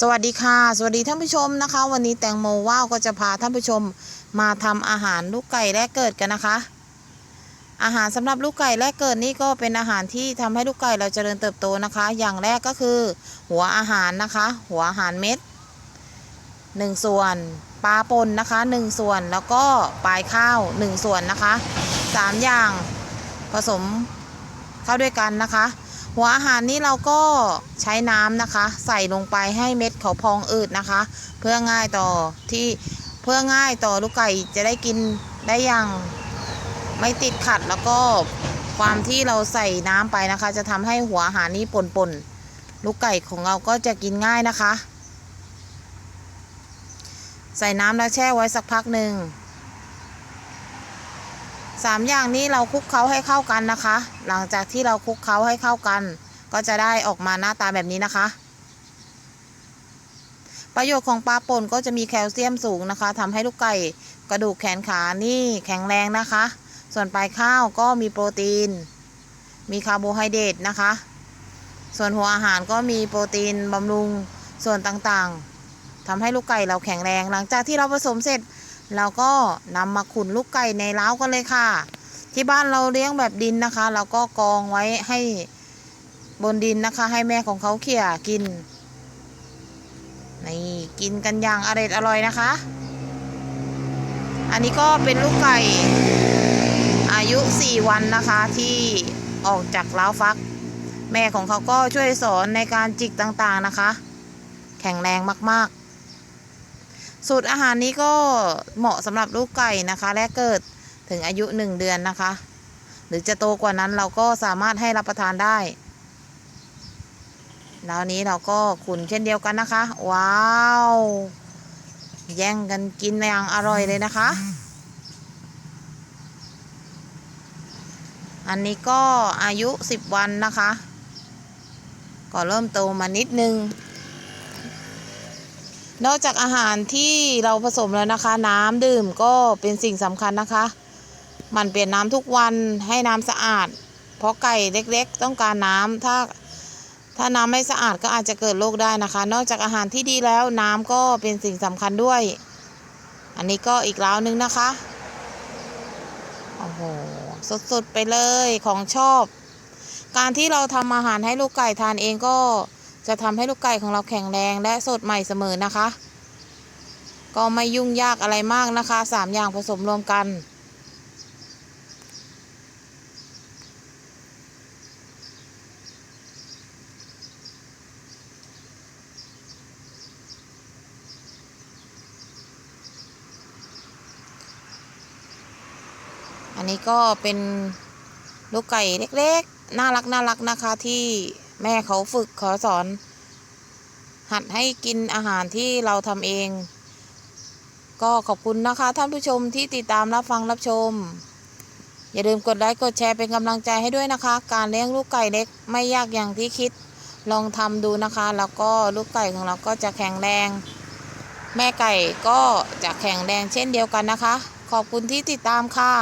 สวัสดีค่ะ สวัสดีท่านผู้ชมนะคะ วันนี้แตงโมว่าวก็จะพาท่านผู้ชมมาทำอาหารลูกไก่แรกเกิดกันนะคะ อาหารสำหรับลูกไก่แรกเกิดนี่ก็เป็นอาหารที่ทำให้ลูกไก่เราเจริญเติบโตนะคะ อย่างแรกก็คือ หัวอาหารนะคะ หัวอาหารเม็ดหนึ่งส่วนปลาปนนะคะหนึ่งส่วนแล้วก็ปลายข้าวหนึ่งส่วนนะคะสามอย่างผสมเข้าด้วยกันนะคะ หัวอาหารนี้เราก็ใช้น้ำนะคะ ใส่ลงไปให้เม็ดเขาพองอืดนะคะ เพื่อง่ายต่อที่เพื่อง่ายต่อลูกไก่จะได้กินได้อย่างไม่ติดขัดแล้วก็ความที่เราใส่น้ำไปนะคะ จะทำให้หัวอาหารนี้ป่นๆลูกไก่ของเราก็จะกินง่ายนะคะ ใส่น้ำแล้วแช่ไว้สักพักหนึ่ง สามอย่างนี้เราคลุกเคล้าให้เข้ากันนะคะ หลังจากที่เราคลุกเคล้าให้เข้ากัน ก็จะได้ออกมาหน้าตาแบบนี้นะคะ ประโยชน์ของปลาป่นก็จะมีแคลเซียมสูงนะคะทำให้ลูกไก่กระดูกแขนขานี่แข็งแรงนะคะ ส่วนปลายข้าวก็มีโปรตีน มีคาร์โบไฮเดรตนะคะ ส่วนหัวอาหารก็มีโปรตีนบำรุงส่วนต่างๆทำให้ลูกไก่เราแข็งแรง หลังจากที่เราผสมเสร็จ เราก็นำมาขุนลูกไก่ในเล้ากันเลยค่ะ ที่บ้านเราเลี้ยงแบบดินนะคะ เราก็กองไว้ให้บนดินนะคะ ให้แม่ของเขาเขี่ยกิน นี่กินกันอย่างอร่อยอร่อยนะคะ อันนี้ก็เป็นลูกไก่อายุ 4 วันนะคะที่ออกจากเล้าฟัก แม่ของเขาก็ช่วยสอนในการจิกต่างๆนะคะ แข็งแรงมากๆ สูตรอาหารนี้ก็เหมาะสำหรับลูกไก่นะคะ และเกิดถึงอายุ 1 เดือนนะคะ หรือจะโตกว่านั้นเราก็สามารถให้รับประทานได้ แล้วนี้เราก็ขุนเช่นเดียวกันนะคะ ว้าว แย่งกันกินอย่างอร่อยเลยนะคะ อันนี้ก็อายุ 10 วันนะคะ ก็เริ่มโตมานิดนึง นอกจากอาหารที่เราผสมแล้วนะคะ น้ำดื่มก็เป็นสิ่งสำคัญนะคะ มันเปลี่ยนน้ำทุกวันให้น้ำสะอาด เพราะไก่เล็กๆ ต้องการน้ำถ้าถ้าน้ำไม่สะอาดก็อาจจะเกิดโรคได้นะคะ นอกจากอาหารที่ดีแล้วน้ำก็เป็นสิ่งสำคัญด้วย อันนี้ก็อีกราวนึงนะคะโอ้โหสดๆไปเลยของชอบ การที่เราทำอาหารให้ลูกไก่ทานเองก็ จะทำให้ลูกไก่ของเราแข็งแรงและสดใหม่เสมอนะคะ ก็ไม่ยุ่งยากอะไรมากนะคะสามอย่างผสมรวมกันอันนี้ก็เป็นลูกไก่เล็กๆ น่ารักน่ารักนะคะที่ แม่เขาฝึกขอสอน หัดให้กินอาหารที่เราทำเอง ก็ขอบคุณนะคะ ท่านผู้ชมที่ติดตามรับฟังรับชม อย่าลืมกดไลค์กดแชร์เป็นกำลังใจให้ด้วยนะคะ การเลี้ยงลูกไก่เล็กไม่ยากอย่างที่คิด ลองทำดูนะคะ แล้วก็ลูกไก่ของเราก็จะแข็งแรง แม่ไก่ก็จะแข็งแรงเช่นเดียวกันนะคะ ขอบคุณที่ติดตามค่ะ